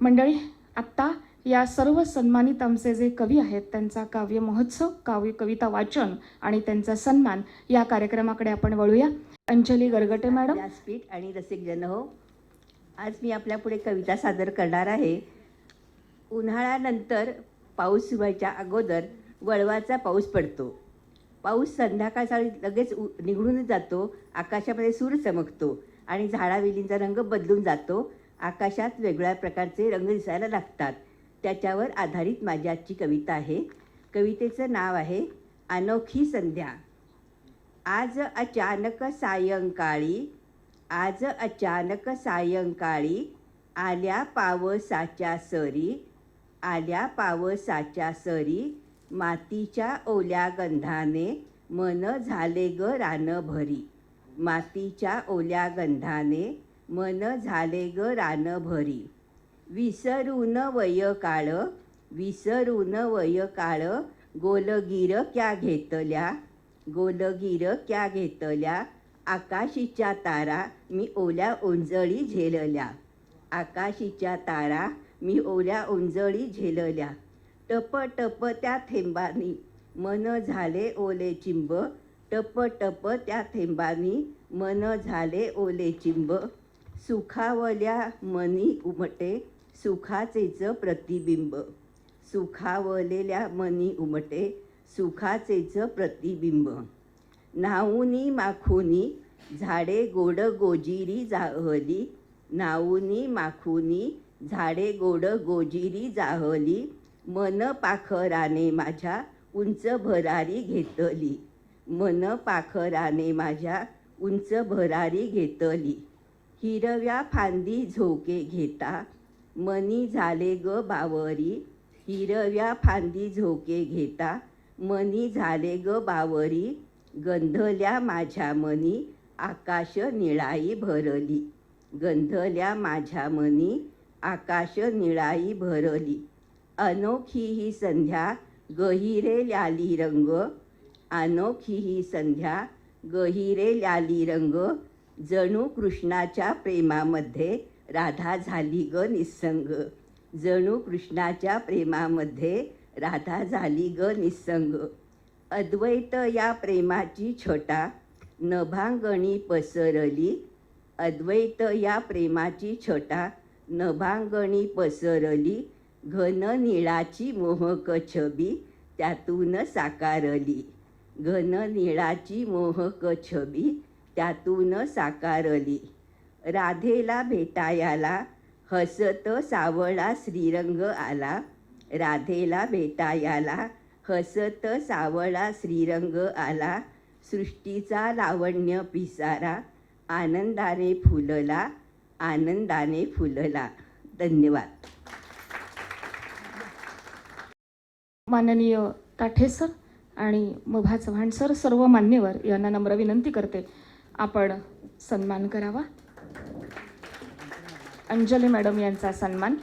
मंडळी आत्ता या सर्व सन्मानित आमचे जे कवी आहेत त्यांचा काव्य महोत्सव काव्य कविता वाचन आणि त्यांचा सन्मान या कार्यक्रमाकडे आपण वळूया. अंजली गरगटे मॅडम. व्यासपीठ आणि रसिक जन हो. आज मी आपल्यापुढे कविता सादर करणार आहे. उन्हाळ्यानंतर पाऊस व्हायच्या अगोदर वळवाचा पाऊस पडतो. पाऊस संध्याकाळचा लगेच उ जातो आकाशामध्ये सूर चमकतो आणि झाडावेलींचा रंग बदलून जातो. आकाशात वेगळ्या प्रकारचे रंग दिसायला लागतात. त्याच्यावर आधारित माझी आजची कविता आहे. कवितेचं नाव आहे अनोखी संध्या आज अचानक सायंकाळी आज अचानक सायंकाळी आल्या पावसाच्या सरी आल्या पावसाच्या सरी मातीच्या ओल्या गंधाने मन झाले ग रान भरी मातीच्या ओल्या गंधाने मन झाले ग रान भरी विसरून वय काळ विसरून वय काळ गोलगीर क्या घेतल्या? गोलगीर क्या घेतल्या? आकाशीच्या तारा मी ओल्या ओंजळी झेलल्या. आकाशीच्या तारा मी ओल्या ओंजळी झेलल्या. टप टप त्या थेंबानी. मन झाले ओले चिंब. टप टप त्या थेंबानी. मन झाले ओले चिंब. सुखावल्या मनी उमटे सुखाचेच प्रतिबिंब. सुखावलेल्या मनी उमटे सुखाचेच प्रतिबिंब. नाऊनी माखुनी झाडे गोड गोजिरी जाहली. नाऊनी माखुनी झाडे गोड गोजिरी जाहली. मन पाखराने माझ्या उंच भरारी घेतली. मन पाखराने माझ्या उंच भरारी घेतली. हिरव्या फांदी झोके घेता. मनी झाले ग बावरी. हिरव्या फांदी झोके घेता. मनी झाले ग बावरी. गंधल्या माझ्या मनी. आकाश निळाई भरली. गंधल्या माझ्या मनी. आकाश निळाई भरली. अनोखी ही संध्या गहिरे लाली रंग. अनोखी ही संध्या गहिरे लाली रंग. जणू कृष्णाच्या प्रेमामध्ये राधा झाली ग निसंग. जणू कृष्णाच्या प्रेमामध्ये राधा झाली ग निसंग. अद्वैत या प्रेमाची छटा नभांगणी पसरली. अद्वैत या प्रेमाची छटा नभांगणी पसरली. घन निळाची मोहक छबी त्यातून साकारली. घन निळाची मोहक छबी त्यातून साकारली. राधेला भेटायाला हसत सावळा श्रीरंग आला. राधेला भेटायाला हसत सावळा श्रीरंग आला. सृष्टीचा लावण्य पिसारा आनंदाने फुलला आनंदाने फुलला. धन्यवाद. माननीय ताठे सर आणि मुभा चव्हाण सर सर्व मान्यवर यांना नम्र विनंती करते. आपण सन्मान करावा. अंजली मॅडम यांचा सन्मान.